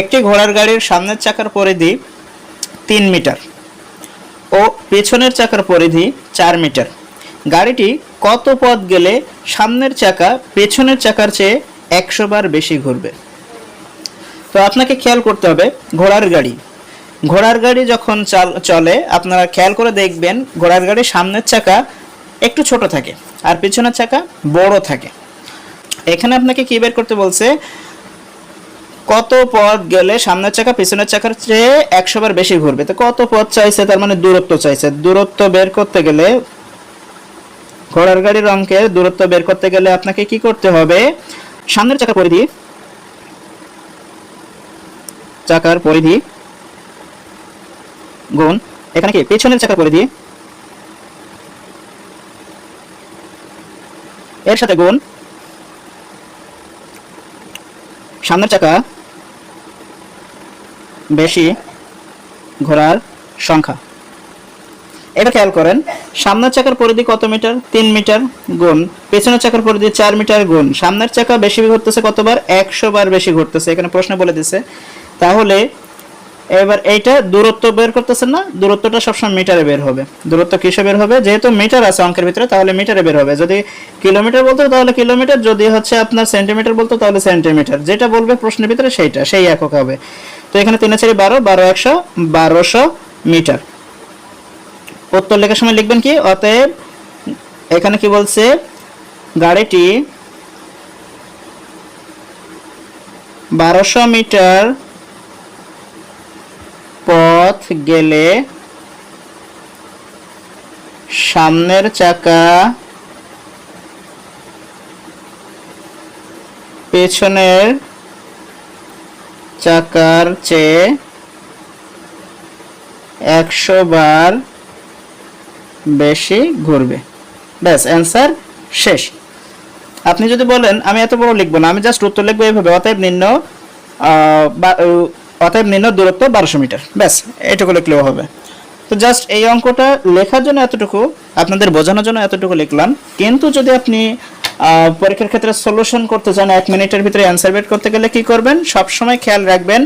একটি ঘোড়ার গাড়ির সামনের চাকার পরিধি তিন মিটার ও পেছনের চাকার পরিধি চার মিটার। গাড়িটি কত পথ গেলে সামনের চাকা পেছনের চাকার চেয়ে একশো বার বেশি ঘুরবে? তো আপনাকে খেয়াল করতে হবে, ঘোড়ার গাড়ি। ঘোড়ার গাড়ি যখন চাল, চলে, আপনারা খেয়াল করে দেখবেন ঘোড়ার গাড়ির সামনের চাকা একটু ছোট থাকে আর পেছনের চাকা বড় থাকে। এখানে আপনাকে কি বের করতে বলছে কত পথ গেলে সামনের চাকা, পিছনের চাকার চেয়ে একশো বার বেশি ঘুরবে? তো কত পথ চাইছে? তার মানে দূরত্ব চাইছে। দূরত্ব বের করতে গেলে ঘোড়ার গাড়ির অঙ্কের দূরত্ব বের করতে গেলে আপনাকে কি করতে হবে? সামনের চাকার পরিধি চাকার পরিধি গুণ, এখানে কি? পেছনের চাকার পরিধি এর সাথে গুণ, সামনের চাকা বেশি ঘোড়ার সংখ্যা। এটা খেয়াল করেন, সামনের চাকার পরিধি কত মিটার? তিন মিটার গুণ। পেছনের চাকার পরিধি চার মিটার গুণ। সামনের চাকা বেশি ঘুরতেছে কতবার? একশো বার বেশি ঘুরতেছে। এখানে প্রশ্ন বলে দিছে। তাহলে এবার এইটা দূরত্ব বের করতেছেন না, দূরত্বটা সবসময় মিটারে বের হবে। দূরত্ব কিসে বের হবে? যেহেতু মিটার আছে অঙ্কের ভিতরে, তাহলে মিটারে বের হবে। যদি কিলোমিটার বলতো, তাহলে কিলোমিটার, যদি হচ্ছে আপনার সেন্টিমিটার বলতো, তাহলে সেন্টিমিটার। যেটা বলবে প্রশ্নের ভিতরে সেইটা, সেই একক হবে। তো এখানে তিন চারি বারো বারো একশো, বারোশো মিটার। উত্তর লেখার সময় লিখবেন কি? অতএব এখানে কি বলছে? গাড়িটি বারোশো মিটার পথ গেলে সামনের চাকা পেছনের চাকার চেয়ে একশো বার বেশি ঘুরবে। ব্যাস অ্যান্সার শেষ। আপনি যদি বলেন, আমি এত বড় লিখব না, আমি জাস্ট উত্তর লিখব এইভাবে, অতএব নিম্ন অতএব নিম্ন দূরত্ব বারোশো মিটার। ব্যাস, এটুকু লিখলেও হবে। তো জাস্ট এই অঙ্কটা লেখার জন্য এতটুকু, আপনাদের বোঝানোর জন্য এতটুকু লিখলাম। কিন্তু যদি আপনি পরীক্ষার ক্ষেত্রে সলিউশন করতে চান, এক মিনিটের ভিতরে অ্যান্সার বের করতে গেলে কি করবেন? সব সময় খেয়াল রাখবেন,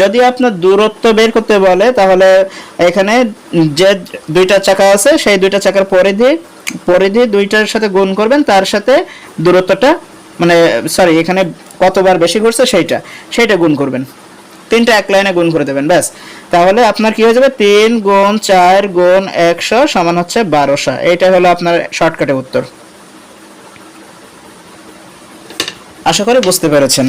যদি আপনার দূরত্ব বের করতে বলে, তাহলে এখানে যে দুইটা চাকা আছে, সেই দুইটা চাকার পরিধি পরিধি দুইটার সাথে গুণ করবেন, তার সাথে দূরত্বটা মানে সরি এখানে কতবার বেশি ঘুরছে সেইটা সেইটা গুণ করবেন। তিনটা এক লাইনে গুণ করে দেবেন, ব্যাস। তাহলে আপনার কি হয়ে যাবে? তিন গুণ চার গুণ একশো সমান হচ্ছে বারোশো। এইটা হলো আপনার শর্টকাটে উত্তর। আশা করি বুঝতে পেরেছেন।